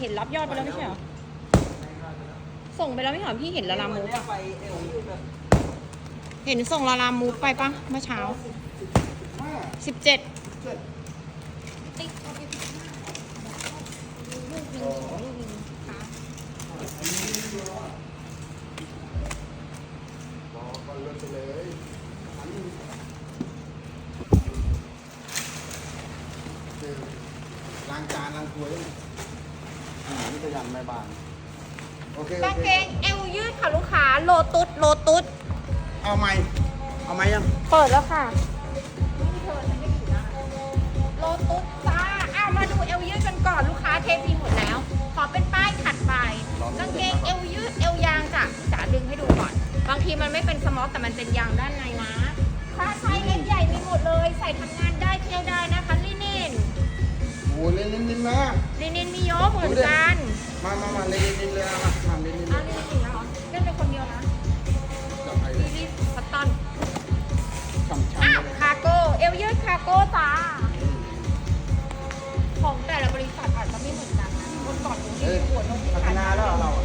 เห็นรับยอดไปแล้วไม่ใช่เหรอ ส่งไปแล้วไม่ใช่เหรอพี่เห็นละลามูฟอะเห็นส่งละลามูฟไปปะเมื่อเช้าสิบเจ็ดเจ็ดบอกก่อนเลยไปเลยอันนี้คือล้างจานล้างถ้วย อ่านี่ก็ยันแม่บ้านโอเคกาโองเคเกงเอวยืดค่ะลูกค้าโลตุสโลตุสเอาไหมเอาไหมยังเปิดแล้วค่ะโลตุสจ้าอ้าวมาดูเอวยืดกันก่อนลูกค้าเทพีหมดแล้ว ขอเป็นป้ายถัดไปกางเกงเอวยืดเอวยางจ้ะจ๋าดึงให้ดูก่อน บางทีมันไม่เป็นสมอลแต่มันเป็นยางด้านในนะค่าไซส์เล็กใหญ่มีหมดเลย ใส่ทำงานได้เที่ยวได้นะคะลินินโอ้เล่นนินๆนะลินินมีเยอะเหมือนกัน มามามาเล่นนินเลยนะมามาเล่นนินๆอะเลยลินินนะคะเล่นเป็นคนเดียวนะจับไปเลลิยลิสตันช่ำอ้าวๆเลยคาโก้เอวยืดคาโก้จ้าของแต่ละบริษัทอาจจะไม่เหมือนกันนะคนก่อนนูที่เอ้ยปวดนมที่พัฒขานาแล้วเหรอเราอะ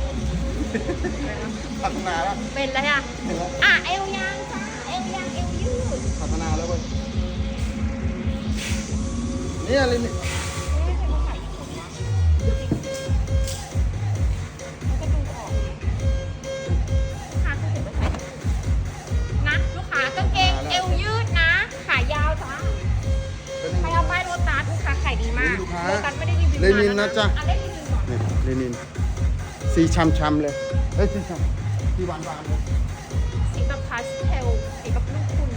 พัฒนาแล้วเป็นอะไรอะเห็นไหมอะเอวยางจ้าเอวยางเอวยืดพัฒนาแล้วเว้ยเนี่ยเลยนี่ จ๊ะอะเล่นรีวิวก่อนนี่เลนินสีช้ำๆเลยเอ้ยสีช้ำสีหวานๆเลยสีแบบพาสเทลสีแบบลูกคุณ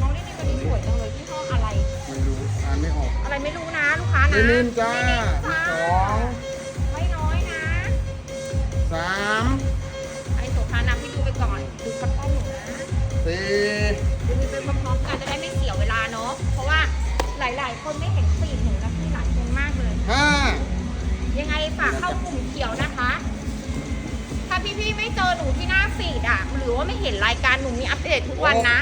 น้องเล่นนี่วันนี้สวยจังเลยยี่ห้ออะไรไม่รู้อ่านไม่ออกอะไรไม่รู้นะลูกค้านะเลนินจ้าเลนินจ้าสองไม่น้อยนะสามไอ้โสภานับให้ดูไปก่อนดูคัตตอนหนูนะสี่ดูไปพร้อมๆกันจะได้ไม่เสียเวลาเนาะเพราะว่าหลาย ๆ คนไม่เห็นฟีดหนูนะพี่หลายคนมากเลยห้า ยังไงฝากเข้ากลุ่มเขียวนะคะ ถ้าพี่ๆไม่เจอหนูที่หน้าฟีดอะหรือว่าไม่เห็นรายการหนูมีอัปเดตทุกวันนะ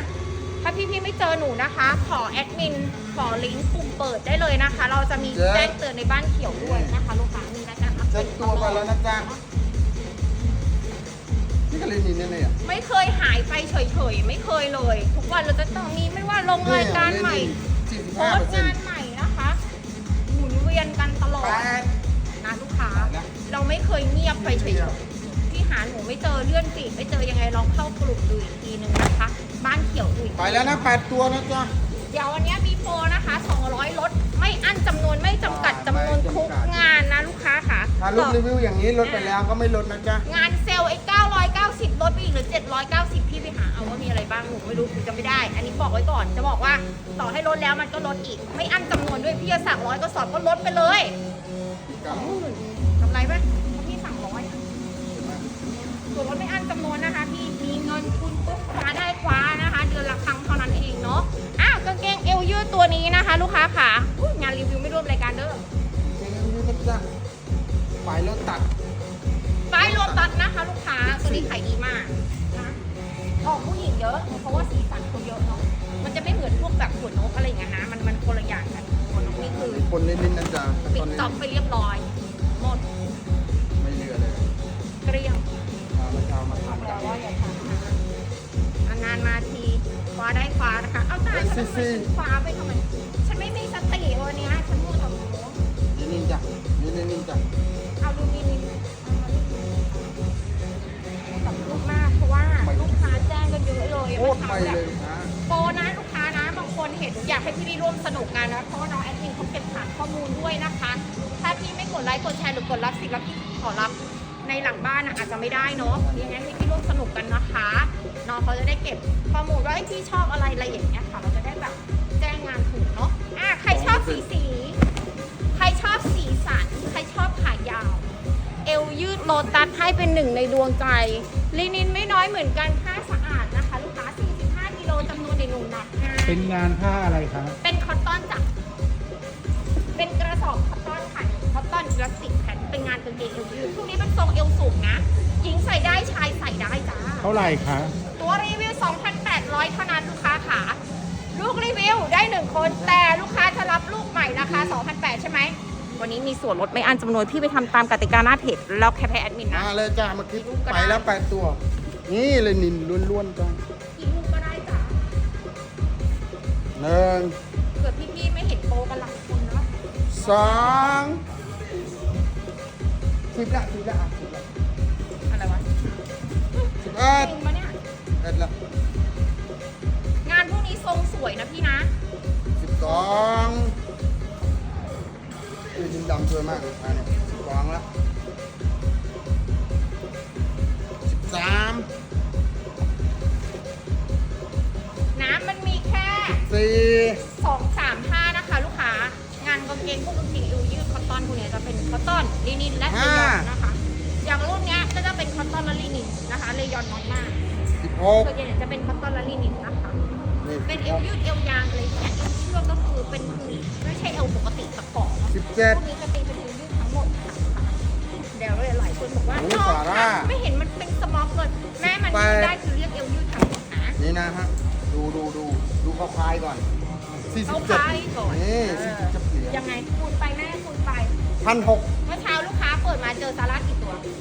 ถ้าพี่ๆไม่เจอหนูนะคะ ขอแอดมินขอลิงก์กลุ่มเปิดได้เลยนะคะ เราจะมีแจ้งเตือนในบ้านเขียวด้วยนะคะลูกค้ามีรายการอัปเดเจ็ดตตัวไปแล้วนะจ๊ะนี่ก็เลนินแน่ๆอะ ไม่เคยหายไปเฉยๆ ไม่เคยเลย ทุกวันเราจะต้องมีไม่ว่าลงรายการใหม่สี่สิบโพห้าสเปอร์ต์เซ็นงานต์ใหม่นะคะ หมุนเวียนกันตลอแปด เราไม่เคยเงียบไปเฉยๆที่หาหนูไม่เจอเลื่อนฟีดไม่เจอยังไงลองเข้ากลุ่มดูอีกทีนึงนะคะ บ้านเขียวดูอีกไปแล้วนะแปดตัวนะจ๊ะเดี๋ยววันนี้มีโปรนะคะ 200 ลด ไม่อั้นจำนวนไม่จำกัดจำนวนทุกงานนะลูกค้าค่ะ ถ้าลูกรีวิวอย่างนี้ลดไปแล้วก็ไม่ลดนะจ๊ะ งานเซลล์ไอ้990 ลดไปอีกเหรือ 790 พี่ไปหาเอาว่ามีอะไรบ้างหนูไม่รู้หนูจำไม่ได้ อันนี้บอกไว้ก่อนจะบอกว่าต่อให้ลดแล้วมันก็ลดอีก ไม่อั้นจำนวนด้วยพี่จะสั่งร้อยก็สอบก็ลดไปเลย ไรไหมเพราะพี่สั่งร้อยส่วนลดไม่อั้นจำนวนนะคะพี่มีเงินทุนปุ๊บคว้าได้คว้านะคะ เดือนละครั้งเท่านั้นเองเนาะอ้าวกางเกงเอวยืดตัวนี้นะคะ ลูกค้าค่ะอุ๊ยงานรีวิวไม่ร่วมรายการเด้อเจ๊งนี้นะจ๊ะไปแล้วตัดป้ายโลตัสนะคะ ลูกค้าตัวนี้ขายดีมากนะออกผู้หญิงเยอะ เพราะว่าสีสันเขาเยอะเนาะมันจะไม่เหมือนพวกแบบขวดนกอะไรอย่างเงี้ยนะมันมันคนละอย่างกันขวดนกนี่คือคนนิดๆนะจ๊ะแต่ปิตดอนนี้จ็อบไปเรียบร้อยานๆมาทีคว้าได้คว้านะคะเอาตายฉันทำไมฉันคว้าไปทำไมฉันไม่มีสติวันเนี้ยฉันมัวแต่โม้นี่นินจ้ะนี่นินจ้ะเอาดูนี่นี่เอามาดูกับลูกมากเพราะว่าลูกค้าแจ้งกันเยอะเลยโคตรไปมันทำแบบเลยนะโปรนะลูกค้านะบางคนเห็นอยากให้พี่พี่ร่วมสนุกกันนะเพราะว่าน้องแอดมินเขาเก็บฐานข้อมูลด้วยนะคะ ถ้าพี่ไม่กดไลค์กดแชร์หรือกดรับสิทธิ์แล้วพี่ขอรับในหลังบ้านนะอาจจะไม่ได้เนาะยังไงให้พี่ร่วมสนุกกันนะคะ น้องเขาจะได้เก็บข้อมูลว่าไอ้ยพี่ชอบอะไรอะไรอย่างเงี้ยค่ะเราจะได้แบบแจ้งงานถูกเนาะอะใครชอบสีสี ใครชอบสีสัน ใครชอบขายาว เอวยืดโลตัสให้เป็นหนึ่งในดวงใจลินินไม่น้อยเหมือนกันผ้าสะอาดนะคะ ลูกค้า 45กิโลจำนวนในหนุ่มหนักงาน เป็นงานผ้าอะไรคะเป็นคอตตอนจ้ะเป็นกระสอบคอตตอนค่ะคอตตอนพลาสติกแผ่นเป็นงานกางเกงเอวยืดช่วงนี้เป็นทรงเอวสูงนะหญิงใส่ได้ชายใส่ได้จ้า เท่าไหร่คะ ตัวรีวิว 2,800 เท่านั้นลูกค้าขาลูกรีวิวได้หนึ่งคน แต่ลูกค้าจะรับลูกใหม่ราคา 2,800 ใช่ไหม วันนี้มีส่วนลดไม่อันจำนวนพี่ไปทำตามกติกาหน้าเพจแล้วแค่แพ้แอดมินนะมาเลยจ้ามาคลิปกี่ลูกก็ได้ไปแล้วแปดตัว นี่เลยนินล้วนๆจ้ากี่ลูกก็ได้จ้ะหนึ่งเผื่อพี่ๆไม่เห็นโปรกันหลายคนเนาะสองสิบละสิบละอะสิบละอะไรวะสิบเอ็ดจริงปะ เนี่ยเอ็ดละงานพวกนี้ทรงสวยนะพี่นะ สิบสองคือดินดำสวยมากเลยอันนี้สิบสองละสิบสามน้ำมันมีแค่ สี่สองสามห้านะคะ ลูกค้า งานกางเกงพวกกางเกงเอวยืดคอตตอนพวกเนี้ยจะเป็นคอตตอนลินินและเลยอนนะคะ อย่างรุ่นเนี้ยก็จะเป็นคอตตอนและลินินนะคะเลยอนน้อยมากสิบ หก ส่วนใหญ่จะเป็นคอตตอนและลินินนะคะ นี่เป็นเอวยืดเอวยางอะไรอย่างเงี้ยเอวเชือกก็คือเป็นคือไม่ใช่เอวปกติสปอร์ตเนอะสิบเจ็ด พวกนี้จะตีเป็นเอวยืดทั้งหมดค่ะเดี๋ยวหลายๆคนบอกว่าโอ้ยน้องสาร่าคะไม่เห็นมันเป็นสม็อกเลยแม่มันยืดได้คือเรียกเอวยืดทั้งหมดนะ นี่นะฮะ ดูดูดูดูเขาคลายก่อนสี่สิเขาบเจ็ดคลายก่อนนี่เอสี่อสิบเจ็ดเหรียญยังไงคูณไปแม่คูณไป พันหกเมื่อเช้าลูกค้าเปิดมาเจอซาร่ากี่ตัวอีก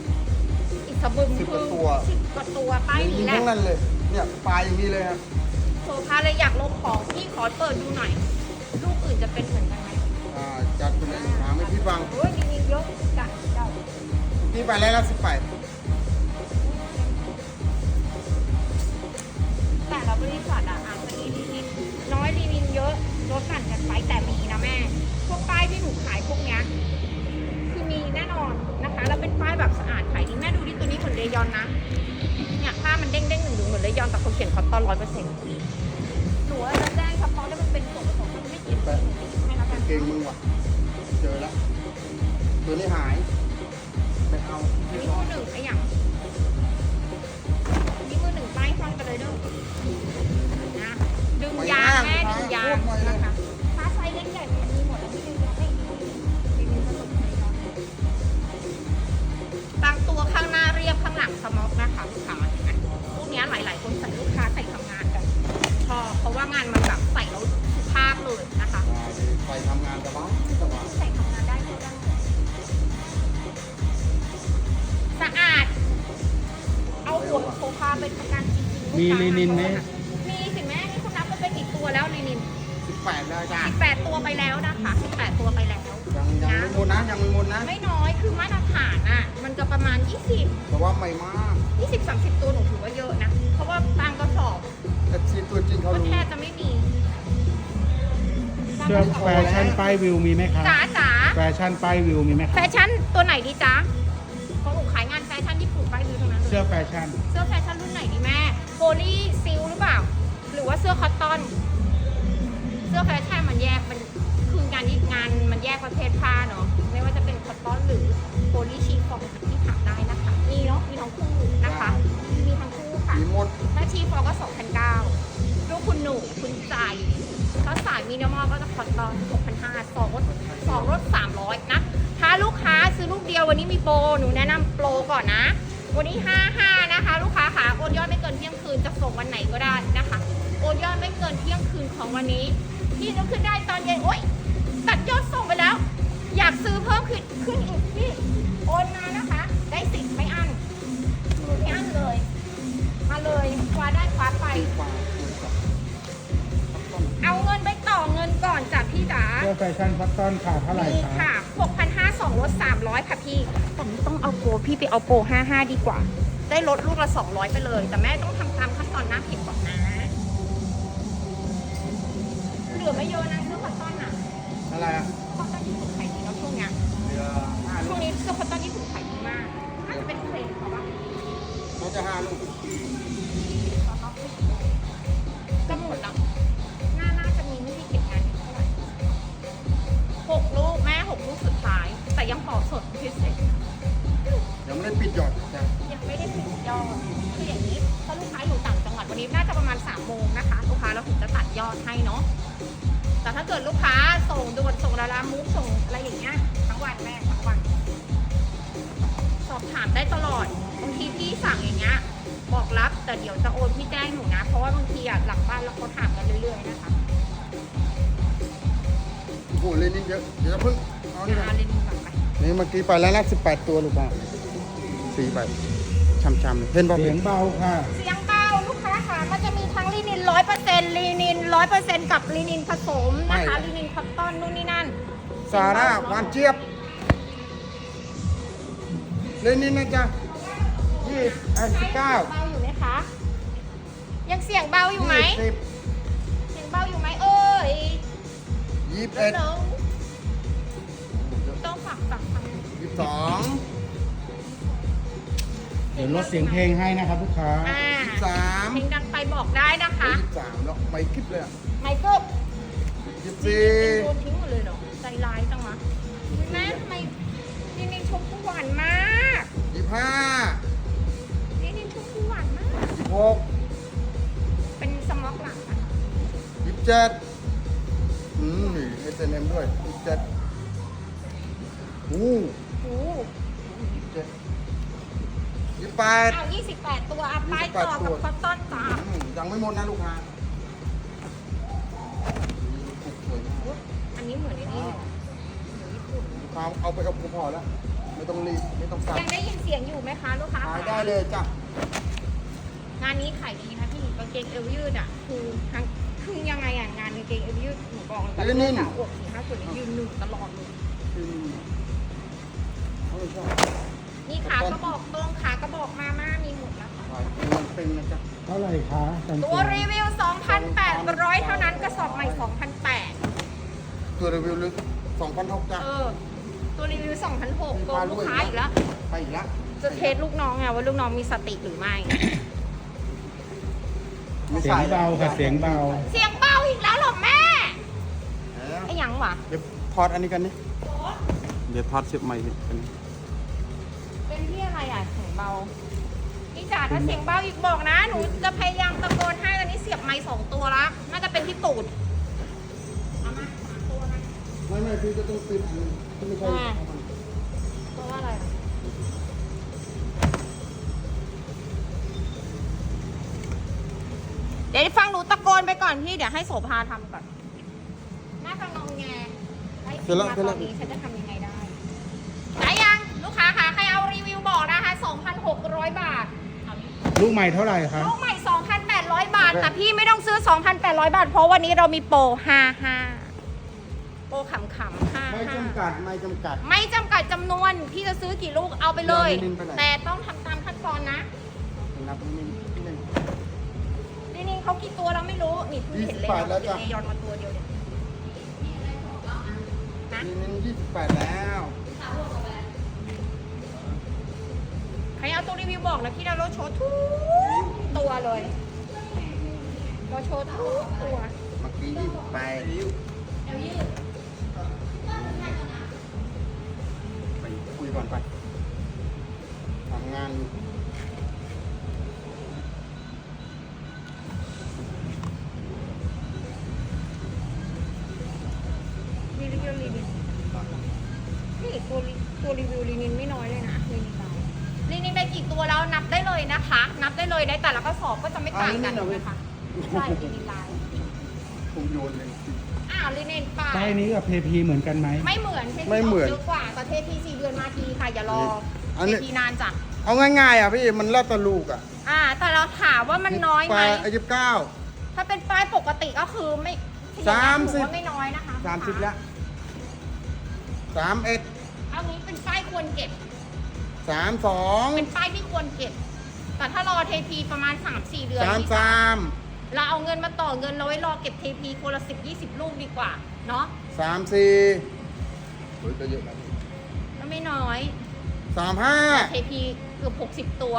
สะบึมสิบกว่าคือตัว สิบกว่าตัวป้ายยินี้งแหละทั้งนั้นเลย เนี่ยปลายอย่างนี้เลยฮะโซฟาเลยอยากลงของพี่ขอเปิดดูหน่อยลูกอื่นจะเป็นเหมือนกันไหมอ่าจัดไปเลยหาไม่พี่ฟังโอ้ยมีมีเยอะจัดเจ้าพี่ไปแล้วละสิบแปดแต่ละบริษัทอะอาจจะมีลิมิตน้อยลิมิตเยอะลดกันกันไปแต่มีนะแม่ พวกป้ายที่หนูขายพวกเนี้ยคือ มีแน่นอนนะคะ แล้วเป็นป้ายแบบสะอาดขายดีแม่ดูดิตัวนี้เหมือนเลยอนนะ เนี่ยผ้ามันเด้งเด้งๆหนึ่งๆเหมือนเลยอนแต่เขาเขียนคอตตอนร้อยเปอร์เซ็นต์หนูว่าจะแจ้งเฉพาะที่มันเป็นส่วนผสมมันไม่เขียนให้แล้วกันเก่งมึงว่ะ เจอแล้ว ตัวนี้หายไปเอาอันนี้มือหนึ่งไอ้อย่างนี่มือหนึ่งป้ายห้องไปเลยเด้อนะดึงยางแม่ดึงยางนะคะ ม็อกนะคะลูกค้าอะพวกเนี้ยหลาย ๆ คนใส่ลูกค้าใส่ทำงานกันชอบเพราะว่างานมันแบบใส่แล้วสุภาพเลยนะคะอ่าดีไปทำงานสบายสบายใส่ทำงานได้ก็ได้สะอาด เอาหัวโซฟาเป็นประกันจริงๆมีลินินไหมมีสิแม่นี่คุณนับไปเป็นกี่ตัวแล้วลินินสิบแปดแล้วจ้า18ตัวไปแล้วนะคะ18ตัวไปแล้วยังยังไม่หมดนะยังไม่หมดนะไม่น้อยคือมาตรฐานอะมันจะ ประมาณ 20 แต่ว่าไม่มาก20 30 ตัวหนูถือว่าเยอะนะ เพราะว่าบางกระสอบแต่ชีตัวจริงเขาก็รู้แทบจะไม่มีบางเสื้อกระสอบแฟชั่นป้ายวิวมีไหมครับจ๋าจ๋าแฟชั่นป้ายวิวมีไหมคแฟรับชั่นตัวไหนดีจ๊ะของหนูขายงานแฟชั่นญี่ปุ่นไปดูทั้งนั้นเลย เสื้อแฟชั่นเสื้อแฟชั่นรุ่นไหนดีแม่โพลีซิลหรือเปล่า หรือว่าเสื้อคอตตอน เสื้อแฟชั่นมันแยกมันคืองานที่งานมันแยกประเภทผ้าเนาะ ไม่ว่าจะเป็นคอตตอนหรือ อนนะ วันนี้ 55 นะคะ ลูกค้าค่ะโอนยอดไม่เกินเที่ยงคืนจะส่งวันไหนก็ได้นะคะ โอนยอดไม่เกินเที่ยงคืนของวันนี้พี่จะขึ้นได้ตอนเย็นโอ๊ยตัดยอดส่งไปแล้ว อยากซื้อเพิ่มขึ้นขึ้นอีกพี่โอนมานะคะ ได้สิทธิ์ไม่อั้นไม่อั้นเลย มาเลยคว้าได้คว้าไป อเงินก่อนจากพี่จ๋าเสื้อแฟชั่นพัตตอนขาดเท่าไหร่นี่ครับค่ะ6,500สองลด300 ค่ะพี่ผมต้องเอาโปรพี่ไปเอาโปร55 ดีกว่า ได้ลดลูกละ 200 ไปเลย แต่แม่ต้องทำตามขั้นตอนหน้าผิดก่อนนะ เหลือไม่เยอะนะเสื้อคอตตอนอะอะไรอะคอตตอนญี่ปุ่นารามูฟส่งอะไรอย่างเงี้ยทั้งวันแม่ทั้งวัน สอบถามได้ตลอดบางทีพี่สั่งอย่างเงี้ยบอกรับแต่เดี๋ยวจะโอนพี่แจ้งหนูนะ เพราะว่าบางทีอะหลังบ้านเราเขาถามกันเรื่อย ๆ นะคะโอ้โหเลยนิดเยอะเดี๋ยวจะพึ่งเอาเอานี่อ่าก่อนลินินก่อนไปนี่เมื่อกี้ไปแล้วนะสิบแปดตัวลูกค้าสี่ใบช้ำๆเลยเห็นป่ะเสียงเบาค่ะ เสียงเบาลูกค้าค่ะมันจะมีทั้งลินินร้อยเปอร์เซ็นต์ลินิน ร้อยเปอร์เซ็นต์กับลินินผสมนะคะลินินคอตตอนนู่นนี่นั่นซาร่าหวานเจี๊ยบเลนินนะจ๊ะยี่สิบเอ็ดสิบเก้าเบาอยู่ไหมคะ ยังเสียงเบาอยู่ไหม ยี่สิบเสียงเบาอยู่ไหมเอ้ยยี่สิบเอ็ดเร็วๆต้องฝักฝักฝักยี่สิบสองเดี๋ยวลดเสียงเพลงให้นะครับลูกค้าอ่ายี่สิบสามเพลงดังไปบอกได้นะคะยี่สิบสามแล้วไม่คลิปเลยอะไมเคิลยี่สิบจีสี่โดนทิ้งหมดเลยเหรอ ใจร้ายจังวะเห็นไหมทำไมนี่นี่ชมพูหวานมากยี่สิบห้านี่นี่ชมพูหวานมาก ยี่สิบหกเป็นสม็อกหลังนะคะยี่สิบเจ็ดอืมนี่เอสเอ็มด้วยยี่สิบเจ็ดโอ้โอ้ แปด เอา28 ตัวอัพไปต่อกับคอตตอนจ้าอืมยังไม่หมดนะลูกค้าสวยมากอุ๊ยอันนี้เหมือนไอ้นี่เลยเหมือนญี่ปุ่นลูกค้าเอาไปกับผมพอแล้ว ไม่ต้องรีบ ไม่ต้องสั่งยังได้ยินเสียงอยู่ไหมคะลูกค้าขายได้เลยจ้ะ งานนี้ขายดีนะพี่กางเกงเอวยืดอะคือทั้งคือยังไงอะงานกางเกงเอวยืดหนูบอกเลยแบบเสื้อขาวอกสี่ห้าส่วนนี้ยืนหนึ่งตลอดเลยคือเอาเลยจ้ะ นี่ขากระบอกตรงขากระบอกมาม่ามีหมดแล้วค่ะขายมันเต็มนะจ๊ะเท่าไหร่คะกางเกตัวงรีวิว 2,800 เท่านั้นกระสอบใหม่ 2,800ตัวรีวิวลึกสองพันหกจ้ะ เออ ตัวรีวิว 2,600โกงลูกค้าอีกแล้ว ไปอีกแล้วจะเทสลูกน้องไงว่าลูกน้องมีสติหรือไม่ เสียงเบาค่ะเสียงเบา เสียงเบาอีกแล้วเหรอแม่เออไอ้หยังวะ เดี๋ยวทอดอันนี้กันนี่เดี๋ยวทอดเสียบใหม่สิอันนี้เป็นที่ อะไรอะเสียงเบาพี่จ๋าถ้าเสียงเบาอีกบอกนะ หนูจะพยายามตะโกนให้ตอนนี้เสียบไม้สองตัวละน่าจะเป็นที่ตูดเอามาสามตัวนะไม่ไม่พี่จะต้องปิดอันนี้ไม่ใช่อ่าเพราะว่าอะไรอะเดี๋ยวฟังหนูตะโกนไปก่อนพี่เดี๋ยวให้โสภาทำก่อนน่าจะงองแงไอ้ที่มาตอนนี้ฉันจะทำยังไงได้ได้ยังลูกค้าคะใค รเอารีวิวบอกนะคะ 2,600 บาทเอาดิลูกใหม่เท่าไหร่คะลูกใหม่ 2,800 บาท แต่พี่ไม่ต้องซื้อ 2,800 บาท เพราะวันนี้เรามีโปร 55 โปรขำๆไม่จำ55 กัดไม่จำกัด ไม่จำกัดจำนวน พี่จะซื้อกี่ลูกเอาไปเลย เดี๋ยวนินไปไหน แต่ต้องทำตามขั้นตอนนะ นับนิดนิดนึง นี่นี่เขากี่ตัวเราไม่รู้ นี่เพิ่งเห็นเลย28แล้วจ้ะเยอนมาตัวเดียวเนี่ยนะนี่นี่ยี่สิบแปดแล้ว ใครเอาตัวรีวิวบอกนะพี่ดาวโรโชว์ทุกตัวเลยเราโชว์ทุกตัว เมื่อกี้ยี่สิบแปดไป นะคะนับได้เลยในแต่ละกระสอบก็จะไม่ต่างกันนะคะใช่ลีนินลายผมโยนเลยอ้าวลีนินป่าไส้นี้กับเพพีเหมือนกันไหม ไม่เหมือนไม่เหมือน เยอะกว่าแต่เทพีสี่เดือนมาทีค่ะอย่ารออันนี้ เทพีนานจ้ะเอาง่ายๆอะพี่มันแล้วแต่ลูกอะอ่า แต่เราถามว่ามันน้อยไหม อายุเก้า ถ้าเป็นป้ายปกติก็คือไม่สามสิบ ถือว่าไม่น้อยนะคะสามสิบแล้วสามเอ็ดเอางี้เป็นป้ายควรเก็บ สามสองเป็นป้ายที่ควรเก็บ แต่ถ้ารอเทพีประมาณ 3-4 เดือนสามนี่สามเราเอาเงินมาต่อเงินเราไว้รอเก็บเทพีคนละ10 20ลูกดีกว่า เนาะสามสี่เฮ้ยก็เยอะนะก็ไม่น้อยสามห้าเทพีเกือบ60ตัว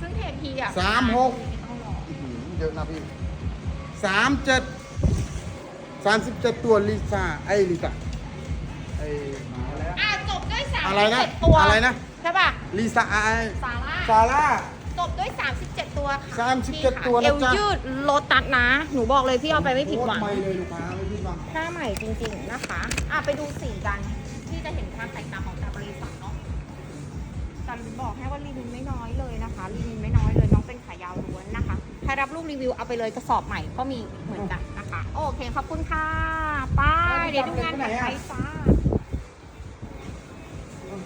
ซึ่งเทพีอะสามหกไม่ต้องรออื้อหือเยอะนะพี่สามเจ็ดสามสิบเจ็ดตัวลิซ่าไอ้ลิซ่าไอ้อะไรนะอะจบด้วย37อะไรนะตัวอะไรนะใช่ป่ะลิซ่าไอ้ซาร่า ซาร่า จบด้วย 37 ตัวค่ะสามสิบเจ็ดพี่ค่ะตัวนะเอวจ๊ะ ยืดโลตัสนะ หนูบอกเลยพี่เอาไปไม่ผิดหวัง โคตรไม่เลยลูกค้าไม่ผิดหวัง ผ้าใหม่จริงๆนะคะอะไปดูสีกัน ที่จะเห็นความแตกต่างของแต่บริษัทเนาะจันบอกให้ว่ารีวิวไม่น้อยเลยนะคะ รีวิวไม่น้อยเลยน้องเป็นขายาวล้วนนะคะ ใครรับลูกรีวิวเอาไปเลยกระสอบใหม่ก็มีเหมือนกันนะคะ โอเคขอบคุณค่ะไป้ายเดี๋ยวดูงานถัดไปจ้า